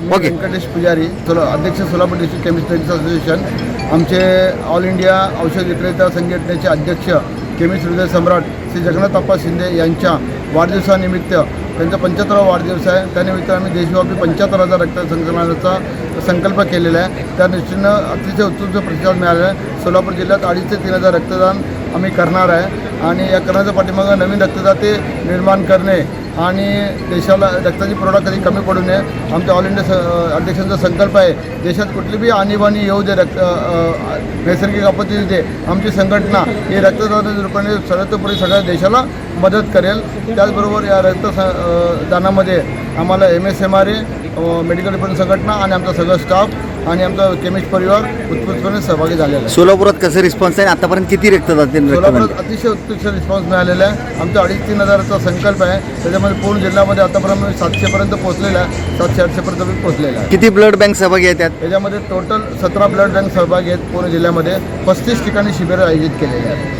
Okay. Venkatesh Pujari सोला अध्यक्ष Solapur district chemist association आमचे ऑल इंडिया औषध विक्रेता संघटनेचे अध्यक्ष केमिस्ट हृदय सम्राट श्री जगन्नाथ अप्पा शिंदे यांच्या वाढदिवसानिमित्त त्यांचा पंच्याहत्तरावा वाढदिवस आहे. त्यानिमित्त आम्ही देशव्यापी पंच्याहत्तर हजार रक्त संकलनाचा संकल्प केलेला आहे. त्या दृष्टीनं अतिशय उत्तुंग प्रतिसाद मिळाला आहे. सोलापूर जिल्ह्यात अडीच ते तीन हजार रक्तदान आम्ही करणार आहे. आणि या करण्याच्या पाठीमागं नवीन रक्तदाते निर्माण करणे आणि देशाला रक्ताची पुरवठा कधी कमी पडू नये आमच्या ऑल इंडिया स अध्यक्षांचा संकल्प आहे. देशात कुठली बी आणीबाणी येऊ दे रक्त नैसर्गिक आपत्ती दे आमची संघटना ही रक्तदानाच्या रूपाने सर्वतोपरी सगळ्या देशाला मदत करेल. त्याचबरोबर या रक्त दानामध्ये आम्हाला M S M R A medical report संघटना आणि आमचा सगळं स्टाफ आणि आमचा केमिस्ट परिवार उत्स्फूर्तपणे सहभागी झालेला आहे. सोलापुरात कसं रिस्पॉन्स आहे? आतापर्यंत किती रक्तदाते रक्तदान सोलापुरात अतिशय उत्कृष्ट रिस्पॉन्स मिळालेला आहे. आमचा अडीच तीन हजाराचा संकल्प आहे. त्याच्यामध्ये पूर्ण जिल्ह्यामध्ये आतापर्यंत सातशेपर्यंत पोहोचलेला आहे. सातशे आठशेपर्यंत मी पोहोचलेला आहे. किती ब्लड बँक सहभागी आहेत त्यात? याच्यामध्ये टोटल सतरा ब्लड बँक सहभागी आहेत पूर्ण जिल्ह्यामध्ये. पस्तीस ठिकाणी शिबिरं आयोजित केलेली आहेत.